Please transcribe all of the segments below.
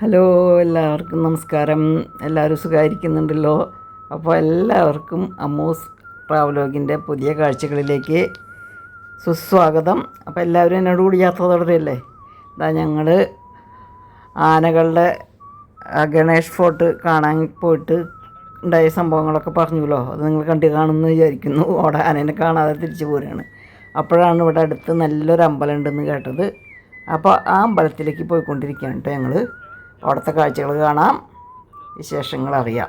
Hello എല്ലാവർക്കും നമസ്കാരം. എല്ലാവരും സുഖമായിരിക്കുന്നുണ്ടല്ലോ അപ്പോൾ എല്ലാവർക്കും അമ്മൂസ് ട്രാവലോഗിന്റെ പുതിയ കാഴ്ചകളിലേക്ക് സുസ്വാഗതം. അപ്പോൾ എല്ലാവരും എന്നോട് കൂടി യാത്ര തുടരല്ലേ ഇതാ ഞങ്ങൾ ആനകളുടെ ഗണേഷ് ഫോർട്ട് കാണാൻ പോയിട്ട് ഉണ്ടായ സംഭവങ്ങളൊക്കെ പറഞ്ഞല്ലോ അത് നിങ്ങൾ കണ്ടു കാണുമെന്ന് വിചാരിക്കുന്നു. അവിടെ ആനേനെ കാണാതെ തിരിച്ചു പോരുകയാണ്. അപ്പോഴാണ് ഇവിടെ അടുത്ത് നല്ലൊരു അമ്പലം ഉണ്ടെന്ന് കേട്ടത്. അപ്പോൾ ആ അമ്പലത്തിലേക്ക് പോയിക്കൊണ്ടിരിക്കുകയാണ് കേട്ടോ ഞങ്ങൾ അവിടുത്തെ കാഴ്ചകൾ കാണാം. വിശേഷങ്ങൾ അറിയാം.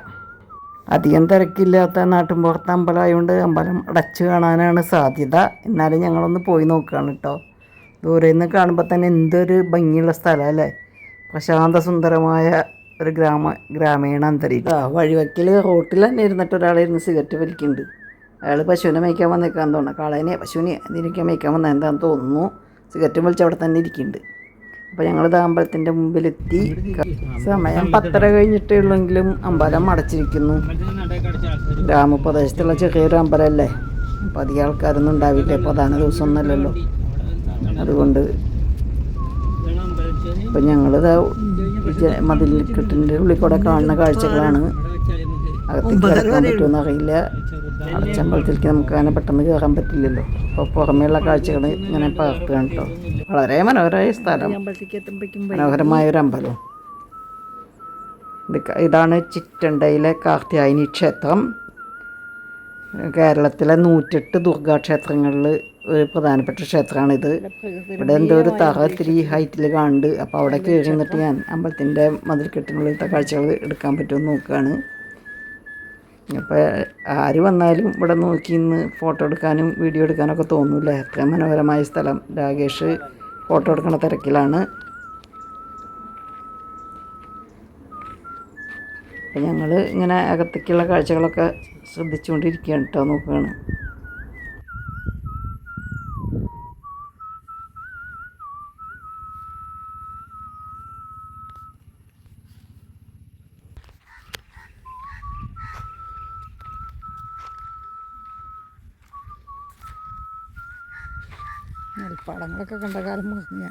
അധികം തിരക്കില്ലാത്ത നാട്ടിൻപുറത്ത് അമ്പലമായതുകൊണ്ട് അമ്പലം അടച്ചു കാണാനാണ് സാധ്യത. എന്നാലും ഞങ്ങളൊന്ന് പോയി നോക്കുകയാണ് കേട്ടോ ദൂരെ നിന്ന് കാണുമ്പോൾ തന്നെ എന്തൊരു ഭംഗിയുള്ള സ്ഥലമല്ലേ പ്രശാന്ത സുന്ദരമായ ഒരു ഗ്രാമ ഗ്രാമീണ അന്തരീക്ഷം. ആ വഴിവക്കിൽ റോട്ടിൽ തന്നെ ഇരുന്നിട്ട് ഒരാളിരുന്ന് സിഗരറ്റ് വലിക്കുന്നുണ്ട് അയാൾ പശുവിനെ മേയ്ക്കാൻ വന്നേക്കാൻ തോന്നുന്നു. കാളേനെ പശുവിനെ അതിനൊക്കെ മേയ്ക്കാൻ വന്ന എന്താണെന്ന് തോന്നുന്നു. സിഗരറ്റ് വലിച്ച് അവിടെ തന്നെ ഇരിക്കുന്നുണ്ട്. അപ്പോൾ ഞങ്ങൾ അമ്പലത്തിന്റെ മുമ്പിലെത്തി. സമയം പത്തര കഴിഞ്ഞിട്ടേ ഉള്ളെങ്കിലും അമ്പലം അടച്ചിരിക്കുന്നു. ഗ്രാമപ്രദേശത്തുള്ള ചെറിയൊരു അമ്പലമല്ലേ അപ്പോൾ അധികം ആൾക്കാരൊന്നും ഉണ്ടാവില്ല. പ്രധാന ദിവസമൊന്നുമല്ലല്ലോ. അതുകൊണ്ട് ഇപ്പം ഞങ്ങളിത് മതിൽക്കെട്ടിന്റെ ഉള്ളിൽ കൂടെ കാണുന്ന കാഴ്ചകളാണ്. അകത്തേക്ക് കിടക്കാൻ പറ്റുമെന്ന് അറിയില്ല അടച്ചമ്പലത്തിലേക്ക് നമുക്ക് അങ്ങനെ പെട്ടെന്ന് കയറാൻ പറ്റില്ലല്ലോ. അപ്പോൾ പുറമേയുള്ള കാഴ്ചകൾ ഇങ്ങനെ പകർത്തുകയാണ് കേട്ടോ വളരെ മനോഹരമായ സ്ഥലം. മനോഹരമായ ഒരു അമ്പലം. ഇത് ഇതാണ് ചിറ്റണ്ടയിലെ കാർത്യായനി ക്ഷേത്രം. കേരളത്തിലെ നൂറ്റെട്ട് ദുർഗാ ക്ഷേത്രങ്ങളിൽ ഒരു പ്രധാനപ്പെട്ട ക്ഷേത്രമാണിത്. ഇവിടെ എന്തോ ഒരു തറ ഇത്തിരി ഹൈറ്റിൽ കാണുന്നുണ്ട് അപ്പോൾ അവിടെ കയറി നിന്നിട്ട് ഞാൻ അമ്പലത്തിന്റെ മതിൽക്കെട്ടിനുള്ളിലത്തെ കാഴ്ചകൾ എടുക്കാൻ പറ്റുമെന്ന് നോക്കുകയാണ് അപ്പോൾ ആര് വന്നാലും ഇവിടെ നോക്കി ഇന്ന് ഫോട്ടോ എടുക്കാനും വീഡിയോ എടുക്കാനൊക്കെ തോന്നില്ല? അത്രയും മനോഹരമായ സ്ഥലം. രാകേഷ് ഫോട്ടോ എടുക്കണ തിരക്കിലാണ്. അപ്പം ഞങ്ങൾ ഇങ്ങനെ അകത്തേക്കുള്ള കാഴ്ചകളൊക്കെ ശ്രദ്ധിച്ചുകൊണ്ടിരിക്കുകയാണ് കേട്ടോ നോക്കുകയാണ്. നെൽപ്പാടങ്ങളൊക്കെ കണ്ട കാലം മറന്നു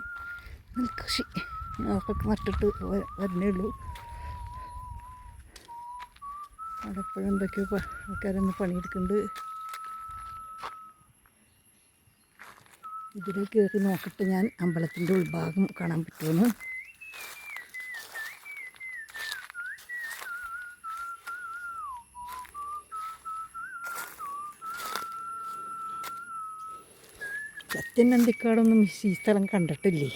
നെൽകൃഷി അതൊക്കെ നട്ടിട്ട് വരുന്നേ ഉള്ളൂ അവിടെ എപ്പോഴും എന്തൊക്കെയോ ആൾക്കാരൊന്ന് പണിയെടുക്കുന്നുണ്ട്. ഇതിലേക്ക് കയറി നോക്കട്ടെ ഞാൻ അമ്പലത്തിന്റെ ഉൾഭാഗം കാണാൻ പറ്റുമെന്ന്. സത്യൻ നന്ദിക്കാടൊന്നും ഈ സ്ഥലം കണ്ടിട്ടില്ലേ?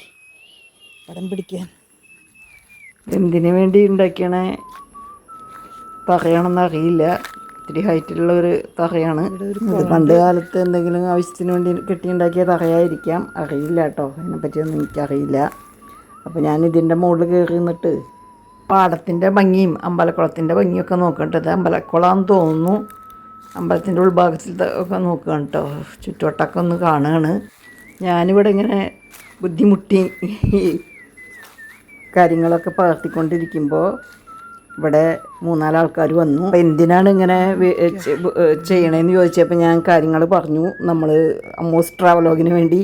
പടം പിടിക്കാൻ. എന്തിനു വേണ്ടി ഉണ്ടാക്കിയണ? തറയാണെന്ന് അറിയില്ല. ഇത്തിരി ഹൈറ്റിലുള്ള ഒരു തറയാണ് പണ്ട് കാലത്ത് എന്തെങ്കിലും ആവശ്യത്തിന് വേണ്ടി കെട്ടിയുണ്ടാക്കിയ തറയായിരിക്കാം. അറിയില്ല കേട്ടോ. അതിനെപ്പറ്റിയൊന്നും എനിക്കറിയില്ല. അപ്പോൾ ഞാൻ ഇതിന്റെ മുകളിൽ കയറി നിന്നിട്ട് പാടത്തിന്റെ ഭംഗിയും അമ്പലക്കുളത്തിന്റെ ഭംഗിയൊക്കെ നോക്കണ്ടത് അമ്പലക്കുളമാണെന്ന് തോന്നുന്നു. അമ്പലത്തിന്റെ ഉൾഭാഗത്തിൽ ഒക്കെ നോക്കുകയാണ് കേട്ടോ. ചുറ്റുവട്ടമൊക്കെ ഒന്ന് കാണുകയാണ്. ഞാനിവിടെ ഇങ്ങനെ ബുദ്ധിമുട്ടി കാര്യങ്ങളൊക്കെ പകർത്തിക്കൊണ്ടിരിക്കുമ്പോൾ ഇവിടെ മൂന്നാലാൾക്കാർ വന്നു. എന്തിനാണ് ഇങ്ങനെ ചെയ്യണേന്ന് ചോദിച്ചപ്പോൾ ഞാൻ കാര്യങ്ങൾ പറഞ്ഞു. നമ്മൾ അമ്മൂസ് ട്രാവലോഗിന് വേണ്ടി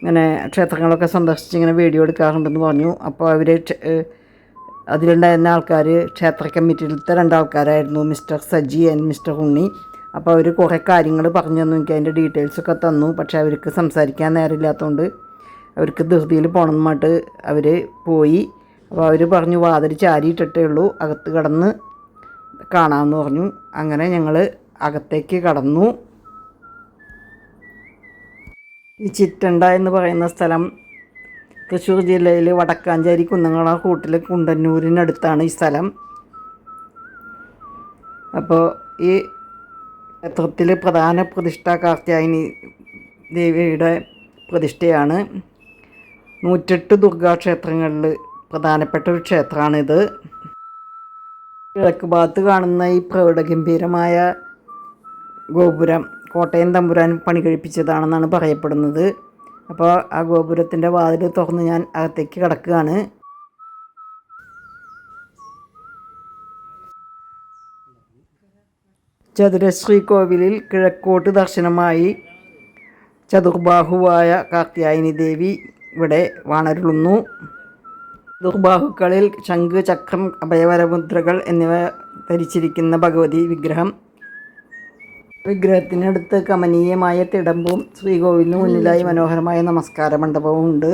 ഇങ്ങനെ ക്ഷേത്രങ്ങളൊക്കെ സന്ദർശിച്ച് ഇങ്ങനെ വീഡിയോ എടുക്കാറുണ്ടെന്ന് പറഞ്ഞു. അപ്പോൾ അവർ അതിലുണ്ടായിരുന്ന ആൾക്കാർ ക്ഷേത്ര കമ്മിറ്റിയിലത്തെ രണ്ടാൾക്കാരായിരുന്നു mister Saji and mister Unni. അപ്പോൾ അവർ കുറേ കാര്യങ്ങൾ പറഞ്ഞു തന്നു. എനിക്ക് അതിന്റെ ഡീറ്റെയിൽസൊക്കെ തന്നു. പക്ഷേ അവർക്ക് സംസാരിക്കാൻ നേരമില്ലാത്തതുകൊണ്ട് അവർക്ക് ധൃതിയിൽ പോകണമെന്നിട്ട് അവർ പോയി. അപ്പോൾ അവർ പറഞ്ഞു വാതിൽ ചാരിയിട്ടിട്ടേ ഉള്ളൂ. അകത്ത് കടന്ന് കാണാമെന്ന് പറഞ്ഞു. അങ്ങനെ ഞങ്ങൾ അകത്തേക്ക് കടന്നു. ഈ ചിറ്റണ്ട എന്ന് പറയുന്ന സ്ഥലം തൃശ്ശൂർ ജില്ലയിൽ വടക്കാഞ്ചേരി കുന്നങ്ങള കൂട്ടിൽ കുണ്ടന്നൂരിനടുത്താണ് ഈ സ്ഥലം. അപ്പോൾ ഈ ക്ഷേത്രത്തിൽ പ്രധാന പ്രതിഷ്ഠ കാർത്യായനി ദേവിയുടെ പ്രതിഷ്ഠയാണ്. നൂറ്റെട്ട് ദുർഗാക്ഷേത്രങ്ങളിൽ പ്രധാനപ്പെട്ട ഒരു ക്ഷേത്രമാണിത്. കിഴക്ക് ഭാഗത്ത് കാണുന്ന ഈ പ്രൗഢഗംഭീരമായ ഗോപുരം കോട്ടയം തമ്പുരാൻ പണി കഴിപ്പിച്ചതാണെന്നാണ് പറയപ്പെടുന്നത്. അപ്പോൾ ആ ഗോപുരത്തിന്റെ വാതിൽ തുറന്ന് ഞാൻ അകത്തേക്ക് കിടക്കുകയാണ്. ചതുരശ്രീ കോവിലിൽ കിഴക്കോട്ട് ദർശനമായി ചതുർബാഹുവായ കാർത്യായനി ദേവി ഇവിടെ വാണരുളുന്നു. ദുർബാഹുക്കളിൽ ശംഖ് ചക്രം അഭയവരമുദ്രകൾ എന്നിവ ധരിച്ചിരിക്കുന്ന ഭഗവതി വിഗ്രഹം. വിഗ്രഹത്തിനടുത്ത് കമനീയമായ തിടമ്പും ശ്രീകോവിലിന് മുന്നിലായി മനോഹരമായ നമസ്കാര മണ്ഡപവും ഉണ്ട്.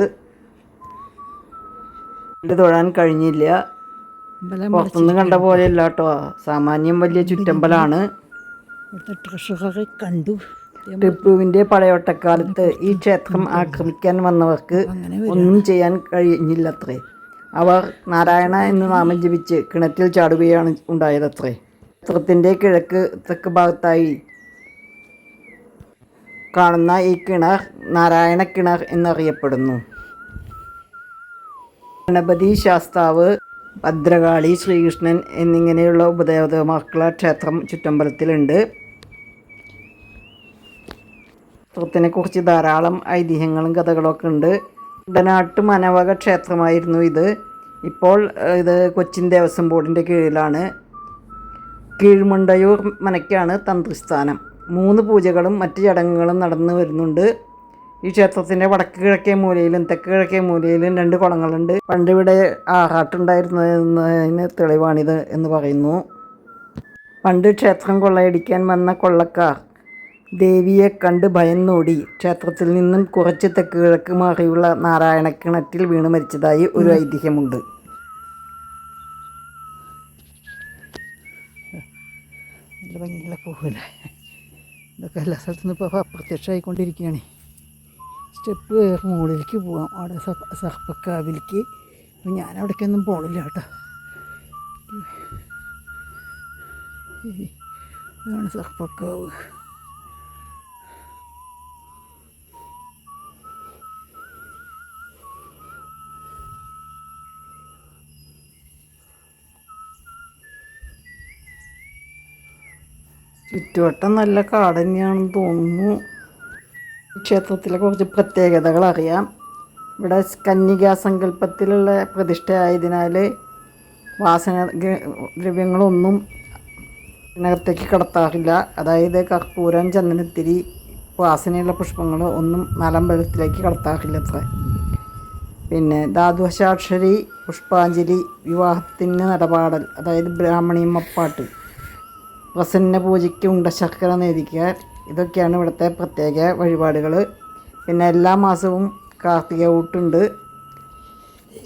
ഇത് തൊഴാൻ കഴിഞ്ഞില്ല. പുറത്തുനിന്ന് കണ്ട പോലെയല്ല കേട്ടോ. സാമാന്യം വലിയ ചുറ്റമ്പലാണ്. ഇവിടുത്തെ ട്രഷറൊക്കെ കണ്ടു ടിപ്പുവിന്റെ പടയോട്ടക്കാലത്ത് ഈ ക്ഷേത്രം ആക്രമിക്കാൻ വന്നവർക്ക് ഒന്നും ചെയ്യാൻ കഴിഞ്ഞില്ലത്രേ. അവർ നാരായണ എന്ന് നാമം ജപിച്ച് കിണറ്റിൽ ചാടുകയാണ് ഉണ്ടായതത്രേ. ക്ഷേത്രത്തിന്റെ കിഴക്ക് തെക്ക് ഭാഗത്തായി കാണുന്ന ഈ കിണർ നാരായണ കിണർ എന്നറിയപ്പെടുന്നു. ഗണപതി ശാസ്താവ് ഭദ്രകാളി ശ്രീകൃഷ്ണൻ എന്നിങ്ങനെയുള്ള ഉപദേവതമാക്കള ക്ഷേത്രം ചുറ്റമ്പലത്തിലുണ്ട്. ക്ഷേത്രത്തിനെ കുറിച്ച് ധാരാളം ഐതിഹ്യങ്ങളും കഥകളൊക്കെ ഉണ്ട്. കുട്ടനാട്ട് മനവക ക്ഷേത്രമായിരുന്നു ഇത്. ഇപ്പോൾ ഇത് കൊച്ചിൻ ദേവസ്വം ബോർഡിന്റെ കീഴിലാണ്. കീഴ്മുണ്ടയൂർ മനയ്ക്കാണ് തന്ത്രിസ്ഥാനം. മൂന്ന് പൂജകളും മറ്റ് ചടങ്ങുകളും നടന്നു വരുന്നുണ്ട്. ഈ ക്ഷേത്രത്തിന്റെ വടക്ക് കിഴക്കേ മൂലയിലും തെക്ക് കിഴക്കേ മൂലയിലും രണ്ട് കുളങ്ങളുണ്ട്. പണ്ടിവിടെ ആറാട്ടുണ്ടായിരുന്നതിന് തെളിവാണിത് എന്ന് പറയുന്നു. പണ്ട് ക്ഷേത്രം കൊള്ളയടിക്കാൻ വന്ന കൊള്ളക്കാർ ദേവിയെ കണ്ട് ഭയന്നോടി ക്ഷേത്രത്തിൽ നിന്നും കുറച്ച് തെക്ക് കിഴക്ക് മാറിയുള്ള നാരായണക്കിണറ്റിൽ വീണ് മരിച്ചതായി ഒരു ഐതിഹ്യമുണ്ട്. ഭംഗിയുള്ള പൂവില്ല? ഇതൊക്കെ എല്ലാ സ്ഥലത്തുനിന്നും ഇപ്പോൾ അപ്രത്യക്ഷമായിക്കൊണ്ടിരിക്കുകയാണ്. സ്റ്റെപ്പ് മുകളിലേക്ക് പോവാം. അവിടെ സർപ്പ സർപ്പക്കാവിലേക്ക് അപ്പം ഞാൻ അവിടേക്കൊന്നും പോണില്ല കേട്ടോ. ഇതാണ് സർപ്പക്കാവ് ചുറ്റുവട്ടം നല്ല കാട് തന്നെയാണെന്ന് തോന്നുന്നു. ക്ഷേത്രത്തിലെ കുറച്ച് പ്രത്യേകതകൾ അറിയാം. ഇവിടെ കന്യകാ സങ്കല്പത്തിലുള്ള പ്രതിഷ്ഠയായതിനാൽ വാസന ദ്രവ്യങ്ങളൊന്നും ഇതിനകത്തേക്ക് കടത്താറില്ല. അതായത് കർപ്പൂരം ചന്ദനത്തിരി വാസനയുള്ള പുഷ്പങ്ങൾ ഒന്നും നാലമ്പലത്തിലേക്ക് കടത്താറില്ല അത്ര പിന്നെ ധാതുവശാക്ഷരി പുഷ്പാഞ്ജലി വിവാഹത്തിന് നടപാടൽ അതായത് ബ്രാഹ്മണിയമ്മപ്പാട്ട് പ്രസന്ന പൂജയ്ക്ക് ഉണ്ടശർക്കര നേദിക്കുക ഇതൊക്കെയാണ് ഇവിടുത്തെ പ്രത്യേക വഴിപാടുകൾ. പിന്നെ എല്ലാ മാസവും കാർത്തിക ഊട്ടുണ്ട്.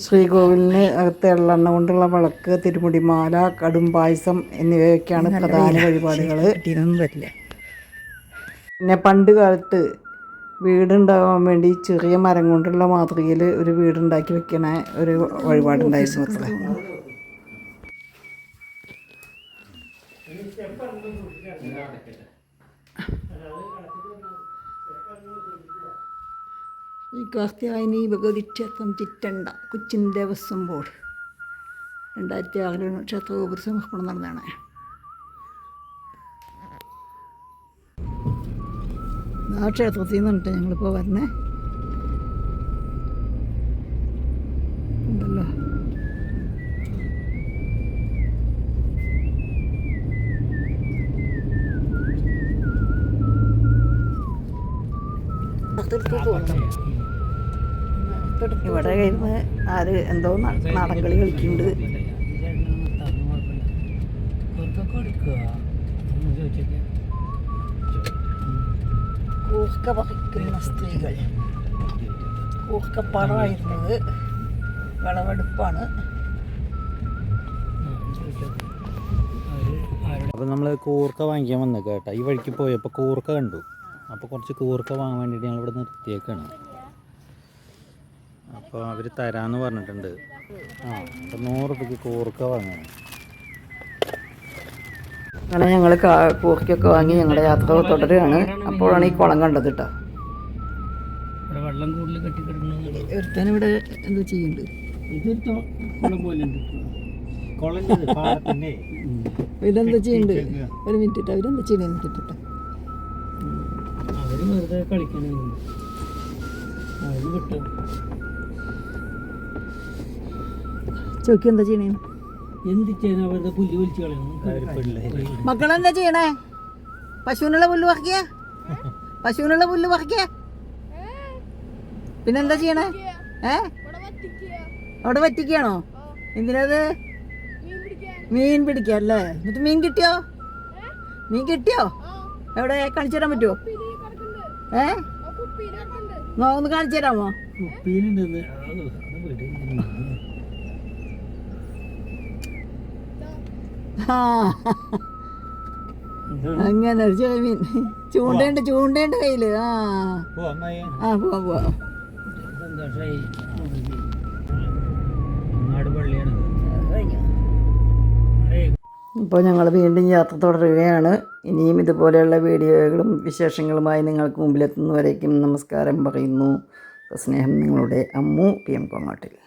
ശ്രീകോവിലിന് അകത്ത് എള്ളെണ്ണ കൊണ്ടുള്ള വിളക്ക് തിരുമുടിമാല കടും പായസം എന്നിവയൊക്കെയാണ് പ്രധാന വഴിപാടുകൾ. പിന്നെ പണ്ട് കാലത്ത് വീടുണ്ടാവാൻ വേണ്ടി ചെറിയ മരം കൊണ്ടുള്ള മാതൃകയിൽ ഒരു വീടുണ്ടാക്കി വെക്കണ ഒരു വഴിപാടുണ്ടായിരുന്നു അത്ര കാർത്തിയായനി ഭഗവതി ക്ഷേത്രം ചിറ്റണ്ട. കൊച്ചിൻ ദേവസ്വം ബോർഡ് രണ്ടായിരത്തി ആറിൽ ക്ഷേത്ര ഉപസമർപ്പണം സമർപ്പണം നടന്നതാണ്. ആ ക്ഷേത്രത്തിൽ നിന്നിട്ട് ഞങ്ങളിപ്പോൾ വരണേ ഇവിടെ ഇരുന്ന് ആര് എന്തോ നാടൻകളി നാടൻ കളി കളിക്കുന്നുണ്ട്. കൂർക്ക പറിക്കുന്ന സ്ത്രീകൾ. കൂർക്കപ്പാടമായിരുന്നത് വിളവെടുപ്പാണ്. അപ്പോൾ നമ്മൾ കൂർക്ക വാങ്ങിക്കാൻ വന്നു കേട്ടോ. ഈ വഴിക്ക് പോയപ്പോൾ കൂർക്ക കണ്ടു. അപ്പോൾ കുറച്ച് കൂർക്ക വാങ്ങാൻ വേണ്ടിയിട്ട് ഞങ്ങൾ ഇവിടെ നിർത്തിയേക്കാണ്. അപ്പോൾ അവർ തരാമെന്ന് പറഞ്ഞിട്ടുണ്ട്. ആ അപ്പോൾ നൂറ് രൂപയ്ക്ക് കൂർക്ക വാങ്ങണം. അങ്ങനെ ഞങ്ങൾ കൂർക്കൊക്കെ വാങ്ങി ഞങ്ങളുടെ യാത്ര തുടരുകയാണ്. അപ്പോഴാണ് ഈ കുളം കണ്ടത് കേട്ടോ. വെള്ളം കൂടുതൽ കെട്ടിക്കിടക്കണമെന്ന് ഒരുത്തൻ ഇവിടെ എന്തോ ചെയ്യുന്നുണ്ട്. ഇതൊരു കുളം പോലെ ഉണ്ട്. ഇതെന്താ ചെയ്യുന്നുണ്ട്? ഒരു മിനിറ്റ് ഇട്ടോ അവരെന്താ ചെയ്യണേ എന്നിട്ട് അവർ വെറുതെ കളിക്കണേ അവർ കിട്ടും. ചോക്കി എന്താ ചെയ്യണേ? എന്ത് ചെയ്യാൻ വെറുതെ പുല്ല് വലിച്ചു കളയണം. മക്കളെന്താ ചെയ്യണേ? പശുവിനുള്ള പുല്ല് പറിക്കുക പശുവിനുള്ള പുല്ല് പറിക്കുക പിന്നെന്താ ചെയ്യണേ? ഏ? അവിടെ വറ്റിക്കാണോ എന്തിനത്? മീൻ പിടിക്കാൻ അല്ലേ? എന്നിട്ട് മീൻ കിട്ടിയോ? മീൻ കിട്ടിയോ? എവിടെ? കാണിച്ചു തരാൻ പറ്റുമോ ഏ? നോ ഒന്ന് കാണിച്ചു തരാമോ ഉപ്പീനുണ്ടെന്ന് അത് വിട്. ആ അങ്ങനെ ഒരു ചൂണ്ടേണ്ട മീൻ ചൂണ്ടയുണ്ട് ചൂണ്ടയുണ്ട് കയ്യിൽ. ആ. ആ പോവാ പോവാ. ഇപ്പോൾ ഞങ്ങൾ വീണ്ടും യാത്ര തുടരുകയാണ്. ഇനിയും ഇതുപോലെയുള്ള വീഡിയോകളും വിശേഷങ്ങളുമായി നിങ്ങൾക്ക് മുമ്പിലെത്തുന്നവരേക്കും നമസ്കാരം പറയുന്നു. സ്നേഹം നിങ്ങളുടെ അമ്മു പി എം കോങ്ങാട്ടിൽ.